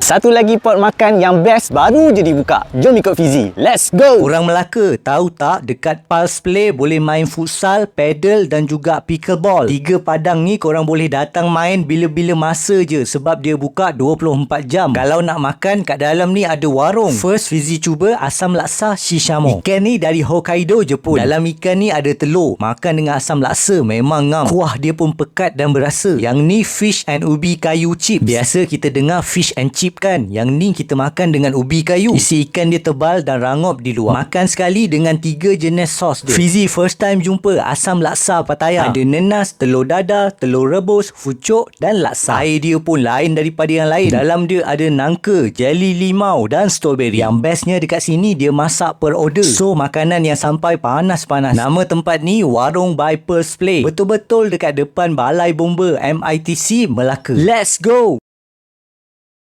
Satu lagi pot makan yang best baru je dibuka. Jom ikut Fizi. Let's go! Orang Melaka tahu tak dekat Pulse Play boleh main futsal, paddle dan juga pickleball. Tiga padang ni korang boleh datang main bila-bila masa je sebab dia buka 24 jam. Kalau nak makan kat dalam ni ada warung. First Fizi cuba asam laksa shishamo. Ikan ni dari Hokkaido je pun. Dalam ikan ni ada telur. Makan dengan asam laksa memang ngam. Kuah dia pun pekat dan berasa. Yang ni fish and ubi kayu chip. Biasa kita dengar fish and chip kan. Yang ni kita makan dengan ubi kayu. Isi ikan dia tebal dan rangup di luar. Makan sekali dengan tiga jenis sos dia. Fizi first time jumpa asam laksa Pattaya. Ada nenas, telur dadar, telur rebus, fucuk dan laksa. Air dia pun lain daripada yang lain. Dalam dia ada nangka, jelly limau dan strawberry. Yang bestnya dekat sini dia masak per order. So makanan yang sampai panas-panas. Nama tempat ni Warung by Pearls Play. Betul-betul dekat depan Balai Bomba MITC Melaka. Let's go!